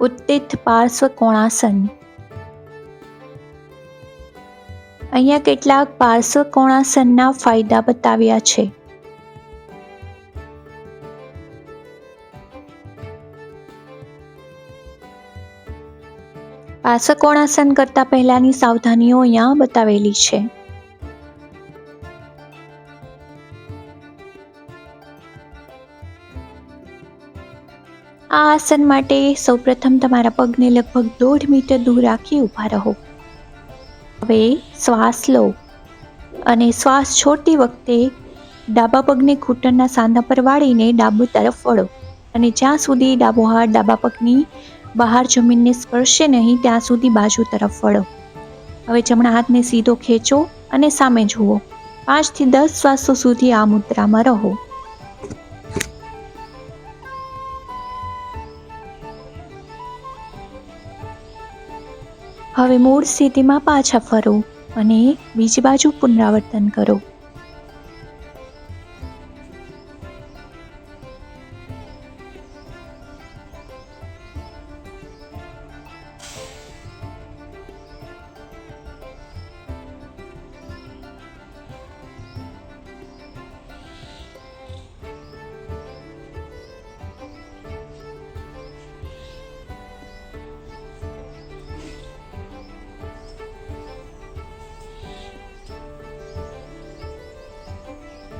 ઉત્તિત પાર્શ્વ કોણાસન. અહીંયા કેટલાક પાર્શ્વ કોણાસનના ફાયદા બતાવ્યા છે. પાર્શ્વ કોણાસન કરતા પહેલાની સાવધાનીઓ અહીંયા બતાવેલી છે. આ આસન માટે સૌપ્રથમ તમારા પગને લગભગ દોઢ મીટર દૂર રાખી ઊભા રહો. હવે શ્વાસ લો અને શ્વાસ છોડતી વખતે ડાબા પગને ઘૂંટણના સાંધા પર વાળીને ડાબું તરફ વળો અને જ્યાં સુધી ડાબો હાથ ડાબા પગની બહાર જમીનને સ્પર્શે નહીં, ત્યાં સુધી બાજુ તરફ વળો. હવે જમણા હાથને સીધો ખેંચો અને સામે જુઓ. પાંચથી દસ શ્વાસો સુધી આ મુદ્રામાં રહો. હવે મૂળ સ્થિતિમાં પાછા ફરો અને બીજી બાજુ પુનરાવર્તન કરો.